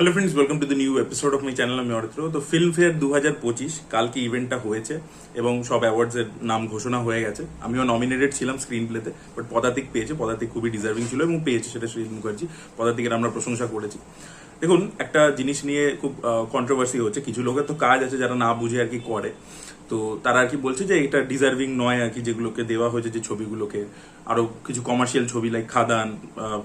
Hello friends welcome to the new episode of my channel আমি অর্থ তো Filmfare দু হাজার পঁচিশ কালকে ইভেন্টটা হয়েছে এবং সব অ্যাওয়ার্ডসের নাম ঘোষণা হয়ে গেছে। আমিও নমিনেটেড ছিলাম স্ক্রিন প্লেতে বাট পদাতিক পেয়েছে, পদাতিক খুবই ডিজার্ভিং ছিল এবং পেয়েছে, সেটা শ্রী মুখার্জি। পদাতিকের আমরা প্রশংসা করেছি। দেখুন, একটা জিনিস নিয়ে খুব কন্ট্রোভার্সি হচ্ছে, কিছু লোকের তো কাজ আছে যারা না বুঝে আর কি করে। তো তারা আর কি বলছে যে এটা ডিজার্ভিং নয় আর কি, যেগুলোকে দেওয়া হয়েছে, যে ছবিগুলোকে। আরও কিছু কমার্শিয়াল ছবি লাইক খাদান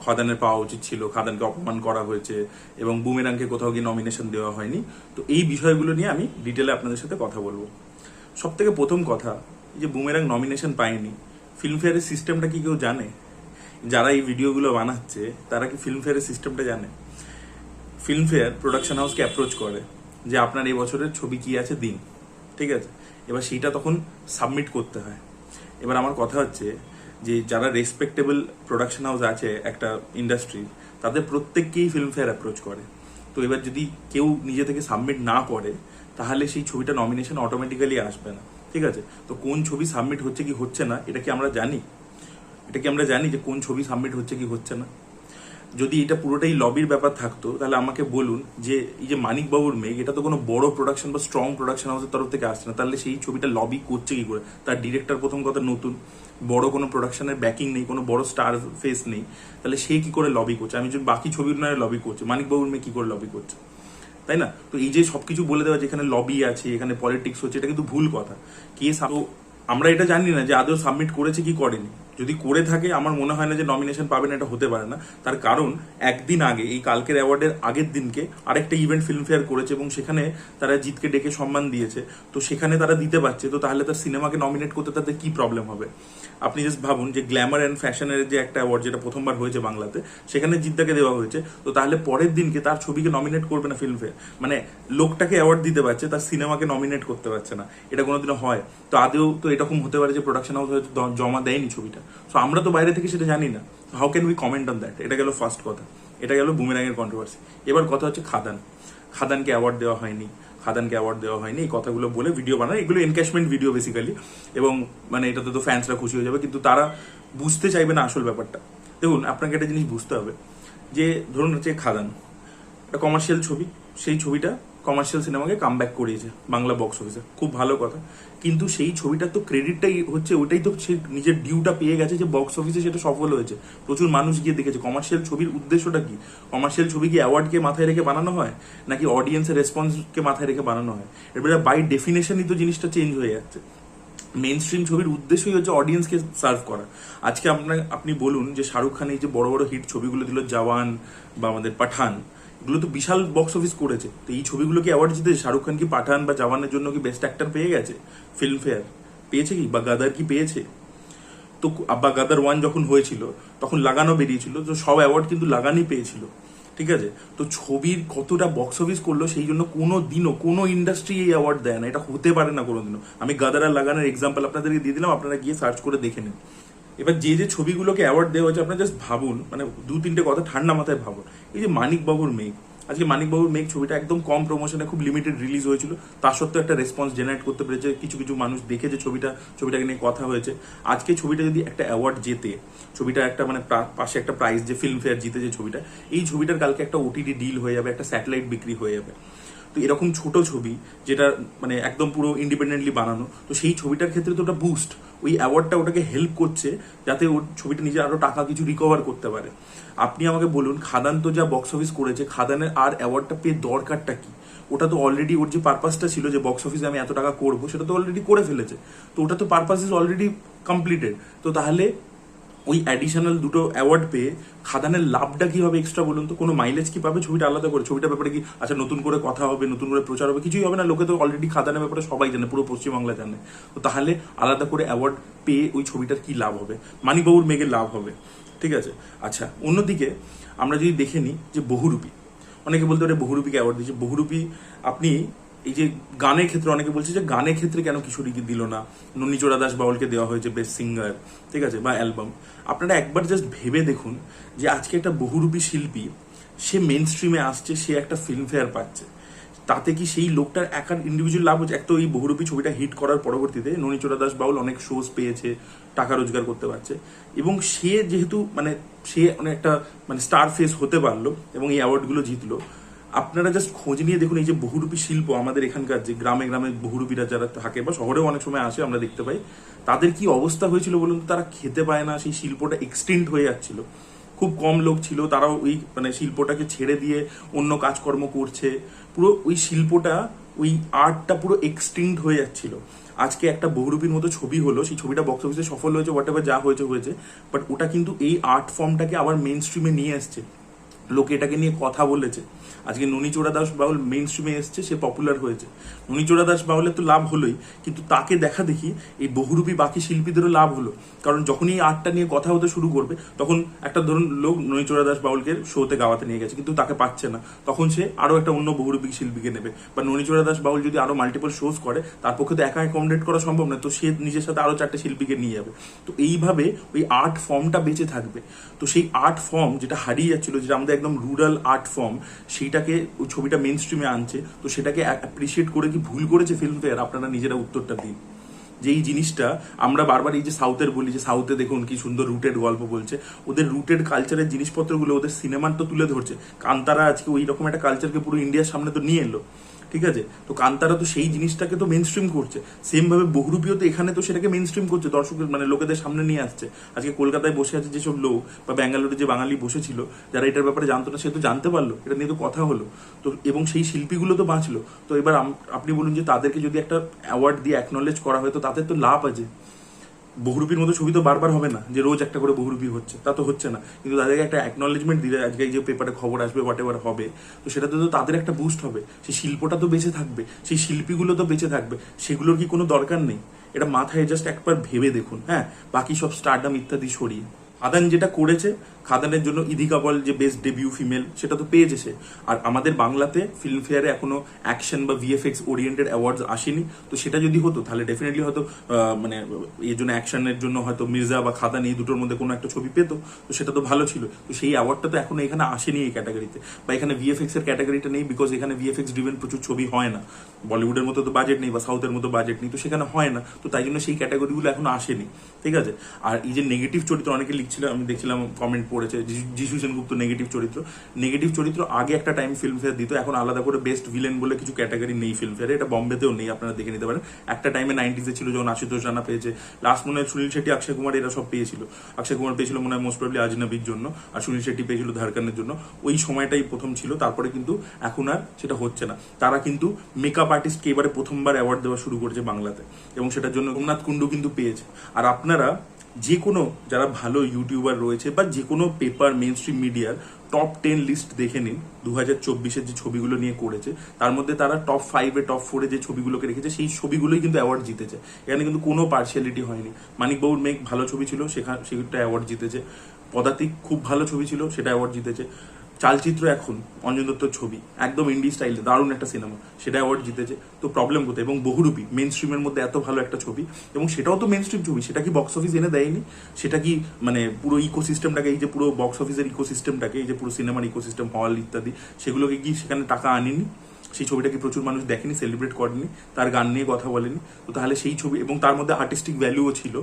খাদানের পাওয়া উচিত ছিল, খাদানকে অপমান করা হয়েছে এবং বুমেরাংকে কোথাও গিয়ে নমিনেশন দেওয়া হয়নি। তো এই বিষয়গুলো নিয়ে আমি ডিটেলে আপনাদের সাথে কথা বলব। সব থেকে প্রথম কথা যে বুমেরাং নমিনেশন পায়নি ফিল্মফেয়ারের সিস্টেমটা কি কেউ জানে? যারা এই ভিডিওগুলো বানাচ্ছে, তারা কি ফিল্মফেয়ারের সিস্টেমটা জানে? ফিল্মফেয়ার প্রোডাকশন হাউসকে অ্যাপ্রোচ করে যে আপনার এই বছরের ছবি কি আছে দিন, ঠিক আছে? এবার সেইটা তখন সাবমিট করতে হয়। এবার আমার কথা হচ্ছে যে, যারা রেসপেক্টেবল প্রোডাকশন হাউস আছে একটা ইন্ডাস্ট্রি তাদের প্রত্যেককেই ফিল্মফেয়ার অ্যাপ্রোচ করে। তো এবার যদি কেউ নিজে থেকে সাবমিট না করে, তাহলে সেই ছবিটা নমিনেশন অটোমেটিক্যালি আসবে না। ঠিক আছে? তো কোন ছবি সাবমিট হচ্ছে কি হচ্ছে না, এটা কি আমরা জানি? এটা কি আমরা জানি যে কোন ছবি সাবমিট হচ্ছে কি হচ্ছে না? যদি এটা পুরোটাই লবির ব্যাপার থাকতো, তাহলে আমাকে বলুন যে, এই যে মানিকবাবুর মেঘ, এটা তো কোনো বড় প্রোডাকশন বা স্ট্রং প্রোডাকশন হাউসের তরফ থেকে আসছে না। তাহলে সেই ছবিটা লবি করছে কি করে? তার ডিরেক্টর প্রথম কথা নতুন, বড় কোনো প্রোডাকশনের ব্যাকিং নেই, কোনো বড় স্টার ফেস নেই। তাহলে সে কি করে লবি করছে? আমি যদি বাকি ছবির নয় লবি করছে, মানিকবাবুর মেয়ে কি করে লবি করছে? তাই না? তো এই যে সবকিছু বলে দেওয়া যে, এখানে লবি আছে, এখানে পলিটিক্স হচ্ছে, এটা কিন্তু ভুল কথা। কে আমরা এটা জানি না যে, আদৌ সাবমিট করেছে কি করেনি। যদি করে থাকে, আমার মনে হয় না যে নমিনেশন পাবেন এটা হতে পারে না। তার কারণ, একদিন আগে, এই কালকের অ্যাওয়ার্ডের আগের দিনকে আরেকটা ইভেন্ট ফিল্মফেয়ার করেছে এবং সেখানে তারা জিতকে ডেকে সম্মান দিয়েছে। তো সেখানে তারা দিতে পারছে, তো তাহলে তার সিনেমাকে নমিনেট করতে তাদের কি প্রবলেম হবে? আপনি জাস্ট ভাবুন যে গ্ল্যামার অ্যান্ড ফ্যাশনের যে একটা অ্যাওয়ার্ড যেটা প্রথমবার হয়েছে বাংলাতে, সেখানে জিদ্দাকে দেওয়া হয়েছে। তো তাহলে পরের দিনকে তার ছবিকে নমিনেট করবে না ফিল্মফেয়ার মানে লোকটাকে অ্যাওয়ার্ড দিতে পারছে, তার সিনেমাকে নমিনেট করতে পারছে না। এটা কোনোদিনও হয়। তো আদেও তো এরকম হতে পারে যে প্রোডাকশন হাউস হয়তো জমা দেয়নি ছবিটা। তো আমরা তো বাইরে থেকে সেটা জানি না। How can we comment on that এটা গেল ফার্স্ট কথা। এটা গেল বুমেরাঙের কন্ট্রোভার্সি এবার কথা হচ্ছে খাদান। খাদানকে অ্যাওয়ার্ড দেওয়া হয়নি। খাদানকে অ্যাওয়ার্ড দেওয়া হয়নি। এই কথাগুলো বলে ভিডিও বানায় এগুলো এনক্যাশমেন্ট ভিডিও বেসিক্যালি এবং মানে এটাতে তো ফ্যান্সরা খুশি হয়ে যাবে। কিন্তু তারা বুঝতে চাইবে না আসল ব্যাপারটা। দেখুন, আপনাকে একটা জিনিস বুঝতে হবে। যে, ধরুন হচ্ছে খাদান। একটা কমার্শিয়াল ছবি। সেই ছবিটা কমার্শিয়াল সিনেমাকে কাম ব্যাক করিয়েছে বাংলা বক্স অফিসে খুব ভালো কথা। কিন্তু সেই ছবিটার তো ক্রেডিটটাই হচ্ছে, ওইটাই তো সে নিজের ডিউটা পেয়ে গেছে যে বক্স অফিসে সেটা সফল হয়েছে। প্রচুর মানুষ গিয়ে দেখেছে। কমার্শিয়াল ছবির উদ্দেশ্যটা কি? কমার্শিয়াল ছবি কি অ্যাওয়ার্ডকে মাথায় রেখে বানানো হয়? নাকি অডিয়েন্সের রেসপন্সকে মাথায় রেখে বানানো হয়? এবারে বাই ডেফিনেশনই তো জিনিসটা চেঞ্জ হয়ে যাচ্ছে। মেন স্ট্রিম ছবির উদ্দেশ্যই হচ্ছে অডিয়েন্সকে সার্ভ করা। আজকে আপনার আপনি বলুন যে শাহরুখ খান এই যে বড় বড় হিট ছবিগুলো দিল, জওয়ান বা আমাদের পাঠান এগুলো তো বিশাল বক্স অফিস করেছে। তো এই ছবিগুলো কি অ্যাওয়ার্ড জিতেছে? শাহরুখ খান কি পাঠান বা জওয়ানের জন্য কি বেস্ট অ্যাক্টর পেয়ে গেছে? ফিল্ম ফেয়ার পেয়েছে কি? বা গাদার কি পেয়েছে? তো আব্বা গাদার ওয়ান যখন হয়েছিল, তখন লাগানো বেরিয়েছিল, তো সব অ্যাওয়ার্ড কিন্তু লাগানই পেয়েছিল। ঠিক আছে? তো ছবির কতটা বক্স অফিস করল, সেই জন্য কোনো দিনও, কোনো ইন্ডাস্ট্রি এই অ্যাওয়ার্ড দেয় না। এটা হতে পারে না কোনো দিনও আমি গাদার আর লাগানোর এক্সাম্পল আপনাদেরকে দিয়ে দিলাম, আপনারা গিয়ে সার্চ করে দেখে নিন। এবার যে যে ছবিগুলোকে অ্যাওয়ার্ড দেওয়া হয়েছে, আপনারা জাস্ট ভাবুন মানে দু তিনটে কথা ঠান্ডা মাথায় ভাবুন। এই যে মানিক বাবুর মেঘ আজকে মানিক বাবুর মেঘ ছবিটা একদম কম প্রমোশনে খুব লিমিটেড রিলিজ হয়েছিল। তার সত্ত্বেও একটা রেসপন্স জেনারেট করতে পেরেছে, কিছু কিছু মানুষ দেখেছে ছবিটা, ছবিটাকে নিয়ে কথা হয়েছে। আজকে ছবিটা যদি একটা অ্যাওয়ার্ড জেতে, ছবিটা একটা মানে পাশে একটা প্রাইজ যে ফিল্ম ফেয়ার জিতে যে ছবিটা, এই ছবিটার কালকে একটা ওটিটি ডিল হয়ে যাবে, একটা স্যাটেলাইট বিক্রি হয়ে যাবে। তো এরকম ছোট ছবি, যেটা মানে একদম পুরো ইন্ডিপেন্ডেন্টলি বানানো, তো সেই ছবিটার ক্ষেত্রে তো ওটা বুস্ট ওই অ্যাওয়ার্ডটা ওটাকে হেল্প করছে যাতে ওর ছবিটা নিজে আরও টাকা কিছু রিকভার করতে পারে। আপনি আমাকে বলুন, খাদান তো যা বক্স অফিস করেছে, খাদানের আর অ্যাওয়ার্ডটা পেয়ে দরকারটা কি? ওটা তো অলরেডি ওর যে পারপাসটা ছিল যে বক্স অফিসে আমি এত টাকা করব, সেটা তো অলরেডি করে ফেলেছে। তো ওটা তো পারপাস ইজ অলরেডি কমপ্লিটেড তো তাহলে ওই অ্যাডিশনাল দুটো অ্যাওয়ার্ড পেয়ে খাদানের লাভটা কি হবে এক্সট্রা বলুন তো? কোনো মাইলেজ কি পাবে? ছবিটা আলাদা করে। ছবিটার ব্যাপারে কি আচ্ছা নতুন করে কথা হবে, নতুন করে প্রচার হবে? কিছুই হবে না। লোকে তো অলরেডি খাদানের ব্যাপারে সবাই জানে, পুরো পশ্চিমবাংলা জানে। তো তাহলে আলাদা করে অ্যাওয়ার্ড পেয়ে ওই ছবিটার কি লাভ হবে? মানিকবাবুর মেঘের লাভ হবে। ঠিক আছে? আচ্ছা অন্যদিকে আমরা যদি দেখে নিই যে বহুরূপী, অনেকে বলতে পারে বহুরূপীকে অ্যাওয়ার্ড দিয়েছে। বহুরূপী আপনি এই যে গানের ক্ষেত্রে অনেকে বলছে যে গানের ক্ষেত্রে কেন কিশোরীকে দিল না? নন্দিচোড়া দাস বাউলকে দেওয়া হয়েছে বেস্ট সিঙ্গার ঠিক আছে, বা অ্যালবাম। আপনারা একবার জাস্ট ভেবে দেখুন যে আজকে একটা বহুরূপী শিল্পী, সে মেন স্ট্রিমে আসছে, সে একটা ফিল্ম ফেয়ার পাচ্ছে। তাতে কি সেই লোকটার একার ইন্ডিভিজুয়াল লাভ হচ্ছে? এক তো এই বহুরূপী ছবিটা হিট করার পরবর্তীতে ননীচোড়া দাস বাউল অনেক শোজ পেয়েছে, টাকা রোজগার করতে পারছে। এবং সে যেহেতু মানে সে অনেক একটা মানে স্টার ফেস হতে পারল এবং এই অ্যাওয়ার্ডগুলো জিতলো আপনারা জাস্ট খোঁজ নিয়ে দেখুন, এই যে বহুরূপী শিল্প আমাদের এখানকার যে গ্রামে গ্রামে বহুরূপীরা যারা থাকে বা শহরেও অনেক সময় আসে, আমরা দেখতে পাই, তাদের কি অবস্থা হয়েছিল বলুন তো? তারা খেতে পায় না, সেই শিল্পটা এক্সটেন্ট হয়ে যাচ্ছিল। খুব কম লোক ছিল, তারাও ওই মানে শিল্পটাকে ছেড়ে দিয়ে অন্য কাজকর্ম করছে। পুরো ওই শিল্পটা, ওই আর্টটা পুরো এক্সটিংক্ট হয়ে যাচ্ছিল। আজকে একটা বহুরূপীর মতো ছবি হলো, সেই ছবিটা বক্স অফিসে সফল হয়েছে হোয়াট যা হয়েছে হয়েছে। বাট ওটা কিন্তু এই আর্ট ফর্মটাকে আবার মেন স্ট্রিমে নিয়ে আসছে লোকে এটাকে নিয়ে কথা বলেছে। আজকে ননীচোড়া দাস বাউল মেন স্ট্রিমে এসছে, সে পপুলার হয়েছে। ননীচোড়া দাস বাউলের তো লাভ হলোই, কিন্তু তাকে দেখা দেখি এই বহুরূপী বাকি শিল্পীদেরও লাভ হলো। কারণ যখনই আর্টটা নিয়ে কথা হতে শুরু করবে, তখন একটা ধরুন লোক ননীচোড়া দাস বাউলকে শোতে গাওয়াতে নিয়ে গেছে, কিন্তু তাকে পাচ্ছে না। তখন সে আরও একটা অন্য বহুরূপী শিল্পীকে নেবে। বা ননীচোড়া দাস বাউল যদি আরও মাল্টিপল শোজ করে, তার পক্ষে তো একা অ্যাকোমোডেট করা সম্ভব না তো সে নিজের সাথে আরও চারটে শিল্পীকে নিয়ে যাবে। তো এইভাবে ওই আর্ট ফর্মটা বেঁচে থাকবে। তো সেই আর্ট ফর্ম যেটা হারিয়ে যাচ্ছিল, যেটা আমাদের একদম রুরাল আর্ট ফর্ম সেইটাকে ওই ছবিটা মেন স্ট্রিমে আনছে, তো সেটাকে অ্যাপ্রিসিয়েট করে কি ভুল করেছে ফিল্ম ফেয়ার আপনারা নিজেরা উত্তরটা দিন। যে এই জিনিসটা আমরা বারবার এই যে সাউথের বলি, যে সাউথে দেখুন কি সুন্দর রুটেড গল্প বলছে। ওদের রুটেড কালচারের জিনিসপত্রগুলো, ওদের সিনেমার তো তুলে ধরছে। কান্তারা আজকে ওই রকম একটা কালচারকে পুরো ইন্ডিয়ার সামনে তো নিয়ে এলো। ঠিক আছে? তো কান্তারা তো সেই জিনিসটাকে তো মেন স্ট্রিম করছে। সেম ভাবে বহুরূপীও তো এখানে তো সেটাকে মেন স্ট্রিম করছে দর্শকের মানে লোকেদের সামনে নিয়ে আসছে। আজকে কলকাতায় বসে আছে যেসব লোক বা ব্যাঙ্গালোরে যে বাঙালি বসেছিল, যারা এটার ব্যাপারে জানতো না, সে তো জানতে পারল, এটা নিয়ে তো কথা হলো। তো এবং সেই শিল্পীগুলো তো বাঁচলো। তো এবার আপনি বলুন যে তাদেরকে যদি একটা অ্যাওয়ার্ড দিয়ে অ্যাকনোলেজ করা হয়, তো তাদের তো লাভ আছে। বহুরূপীর মতো ছবি তো বারবার হবে না, যে রোজ একটা করে বহুরূপী হচ্ছে। তা তো হচ্ছে না। কিন্তু তাদেরকে একটা অ্যাকনলেজমেন্ট দিলে আজকে যে পেপারে খবর আসবে হোয়াট এভার হবে, তো সেটাতে তো তাদের একটা বুস্ট হবে। সেই শিল্পটা তো বেঁচে থাকবে, সেই শিল্পীগুলো তো বেঁচে থাকবে। সেগুলোর কি কোনো দরকার নেই? এটা মাথায় জাস্ট একবার ভেবে দেখুন হ্যাঁ? বাকি সব স্টারডাম ইত্যাদি সরিয়ে। খাদান যেটা করেছে, খাদানের জন্য ইদিকা বল যে বেস্ট ডেবিউ ফিমেল সেটা তো পেয়েছে সে আর আমাদের বাংলাতে ফিল্ম ফেয়ারে এখনও অ্যাকশন বা ভিএফএক্স ওরিয়েন্টেড অ্যাওয়ার্ডস আসেনি। তো সেটা যদি হতো, তাহলে ডেফিনেটলি হয়তো মানে এর জন্য অ্যাকশনের জন্য হয়তো মির্জা বা খাদান এই দুটোর মধ্যে কোনো একটা ছবি পেতো। তো সেটা তো ভালো ছিল। তো সেই অ্যাওয়ার্ডটা তো এখনও এখানে আসেনি এই ক্যাটাগরিতে বা এখানে ভিএফএক্স এর ক্যাটাগরিটা নেই বিকজ এখানে ভিএফএক্স ডিভেন প্রচুর ছবি হয় না। বলিউডের মতো তো বাজেট নেই বা সাউথের মতো বাজেট নেই, তো সেখানে হয় না। তো তাই জন্য সেই ক্যাটাগরিগুলো এখনও আসেনি। ঠিক আছে? আর এই যে নেগেটিভ চরিত্র অনেকে লিখছিল, আমি দেখছিলাম কমেন্ট পড়েছে, যিশু- সেনগুপ্ত নেগেটিভ চরিত্র। নেগেটিভ চরিত্র আগে একটা টাইম ফিল্ম ফেয়ার দিত, এখন আলাদা করে বেস্ট ভিলেন বলে কিছু ক্যাটাগরি নেই ফিল্ম ফেয়ারে এটা বম্বেতেও নেই, আপনারা দেখে নিতে পারেন। একটা টাইমে নাইনটিজে ছিল যখন আশুতোষ রানা পেয়েছে লাস্ট মনে হয় সুনীল শেট্টি, অক্ষয় কুমার এরা সব পেয়েছিল। অক্ষয় কুমার পেয়েছিল মনে হয় মোস্ট প্রবলি আজনবির জন্য, আর সুনীল শেট্টি পেয়েছিল ধারকানের জন্য। ওই সময়টাই প্রথম ছিল, তারপরে কিন্তু এখন আর সেটা হচ্ছে না। তারা কিন্তু মেকআপ আর্টিস্টকে এবারে প্রথমবার অ্যাওয়ার্ড দেওয়া শুরু করেছে বাংলাতে, এবং সেটার জন্য সোমনাথ কুণ্ডু কিন্তু পেয়েছে। আর আপনারা যে কোনো যারা ভালো ইউটিউবার রয়েছে বা যে কোনো পেপার মেন স্ট্রিম মিডিয়ার টপ টেন লিস্ট দেখে নিন দু হাজার চব্বিশের যে ছবিগুলো নিয়ে করেছে, তার মধ্যে তারা টপ ফাইভে টপ ফোরে যে ছবিগুলোকে রেখেছে, সেই ছবিগুলোই কিন্তু অ্যাওয়ার্ড জিতেছে। এখানে কিন্তু কোনো পার্সিয়ালিটি হয়নি। মানিকবাবুর মেঘ ভালো ছবি ছিল সেখানে সেটা অ্যাওয়ার্ড জিতেছে। পদাতিক খুব ভালো ছবি ছিল, সেটা অ্যাওয়ার্ড জিতেছে। চালচিত্র এখন অঞ্জন দত্তর ছবি, একদম ইন্ডি স্টাইলে দারুণ একটা সিনেমা সেটা অ্যাওয়ার্ড জিতেছে। তো প্রবলেম কোথায়? এবং বহুরূপী মেন স্ট্রিমের মধ্যে এত ভালো একটা ছবি, এবং সেটাও তো মেন স্ট্রিম ছবি, সেটা কি বক্স অফিস এনে দেয়নি? সেটা কি মানে পুরো ইকোসিস্টেমটাকে এই যে পুরো বক্স অফিসের ইকোসিস্টেমটাকে এই যে পুরো সিনেমার ইকোসিস্টেম হল ইত্যাদি, সেগুলোকে কি সেখানে টাকা আনেনি? সেই ছবিটা কি প্রচুর মানুষ দেখেনি সেলিব্রেট করেনি, তার গান নিয়ে কথা বলেনি। তো তাহলে সেই ছবি, এবং তার মধ্যে আর্টিস্টিক ভ্যালুও ছিল।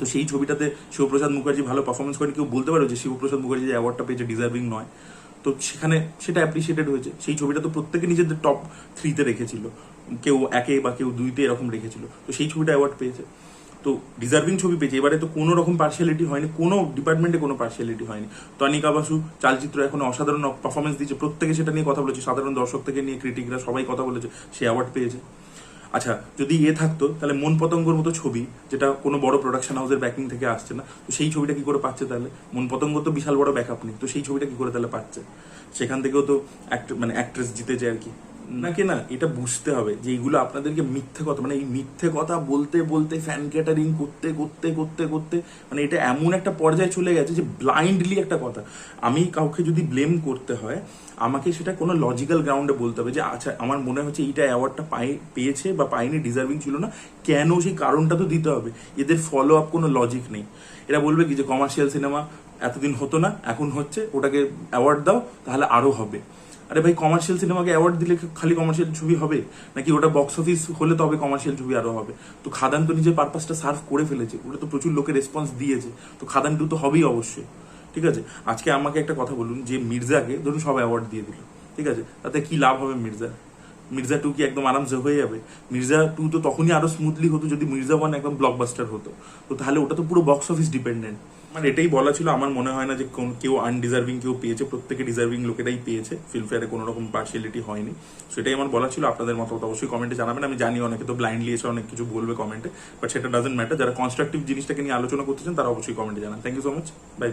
তো সেই ছবিটাতে শিবপ্রসাদ মুখার্জি ভালো পারফরমেন্স করেন, কেউ বলতে পারো যে শিবপ্রসাদ মুখার্জি যে অ্যাওয়ার্ডটা পেয়েছে ডিজার্ভিং নয়। তো সেখানে সেটা অ্যাপ্রিসিয়েটেড হয়েছে। সেই ছবিটা তো প্রত্যেকে নিজেদের টপ থ্রিতে রেখেছিল। কেউ একে বা কেউ দুইতে এরকম রেখেছিল। তো সেই ছবিটা অ্যাওয়ার্ড পেয়েছে। তো ডিজার্ভিং ছবি পেয়েছে। এবারে তো কোনো রকম পার্সিয়ালিটি হয়নি। কোনো ডিপার্টমেন্টে কোনো পার্সিয়ালিটি হয়নি। তনিকা বাসু, চালচিত্র এখন অসাধারণ পারফরমেন্স দিচ্ছে প্রত্যেকে সেটা নিয়ে কথা বলেছে। সাধারণ দর্শক থেকে নিয়ে ক্রিটিকরা সবাই কথা বলেছে। সে অ্যাওয়ার্ড পেয়েছে। আচ্ছা যদি এ থাকতো, তাহলে মন পতঙ্গর মতো ছবি, যেটা কোনো বড় প্রোডাকশন হাউসের ব্যাকিং থেকে আসছে না, তো সেই ছবিটা কি করে পাচ্ছে তাহলে? মন পতঙ্গ তো বিশাল বড় ব্যাকআপ নেই, তো সেই ছবিটা কি করে তাহলে পাচ্ছে? সেখান থেকেও তো মানে অ্যাক্ট্রেস জিতে যায় আর কি। নাকি না? এটা বুঝতে হবে যে এইগুলো আপনাদেরকে মিথ্যে কথা মানে এই মিথ্যে কথা বলতে বলতে ফ্যান ক্যাটারিং করতে করতে করতে করতে মানে এটা এমন একটা পর্যায়ে চলে গেছে যে ব্লাইন্ডলি একটা কথা। আমি কাউকে যদি ব্লেম করতে হয়, আমাকে সেটা কোনো লজিক্যাল গ্রাউন্ডে বলতে হবে যে আচ্ছা আমার মনে হচ্ছে এইটা অ্যাওয়ার্ডটা পাই, পেয়েছে বা পাইনি ডিজার্ভিং ছিল না। কেন সেই কারণটা তো দিতে হবে? এদের ফলো আপ কোনো লজিক নেই। এরা বলবে কি যে কমার্শিয়াল সিনেমা এতদিন হতো না, এখন হচ্ছে, ওটাকে অ্যাওয়ার্ড দাও, তাহলে আরও হবে। আরে ভাই কমার্শিয়াল সিনেমাকে অ্যাওয়ার্ড দিলে খালি কমার্শিয়াল ছবি হবে? নাকি ওটা বক্স অফিস হলে তবে কমার্শিয়াল ছবি আরও হবে? তো খাদান তো নিজের পারপাসটা সার্ভ করে ফেলেছে। ওটা তো প্রচুর লোকের রেসপন্স দিয়েছে। তো খাদান টু তো হবেই অবশ্যই। ঠিক আছে? আজকে আমাকে একটা কথা বলুন, যে মির্জাকে ধরুন সব অ্যাওয়ার্ড দিয়ে দিল। ঠিক আছে? তাতে কি লাভ হবে মির্জা মির্জা টু কি একদম আরামসে হয়ে যাবে? মির্জা টু তো তখনই আরও স্মুথলি হতো যদি মির্জা ওয়ান একদম ব্লকবাস্টার হতো। তো তাহলে ওটা তো পুরো বক্স অফিস ডিপেন্ডেন্ট আমার এটাই বলা ছিল, আমার মনে হয় না যে কোন- কেউ আনডিজার্ভিং কেউ পেয়েছে, প্রত্যেকে ডিজার্ভিং লোকেরাই পেয়েছে। ফিল্মফেয়ারে কোনো রকম পার্সিয়ালিটি হয়নি। সেটাই আমার বলা ছিল, আপনাদের মতামত অবশ্যই কমেন্টে জানাবেন। আমি জানি অনেকে তো ব্লাইন্ডলি এসে অনেক কিছু বলবে কমেন্টে বাট সেটা ডাজেন্ট ম্যাটার যারা কনস্ট্রাকটিভ জিনিসটাকে নিয়ে আলোচনা করতে চান, তারা অবশ্যই কমেন্টে জানান। Thank you so much bye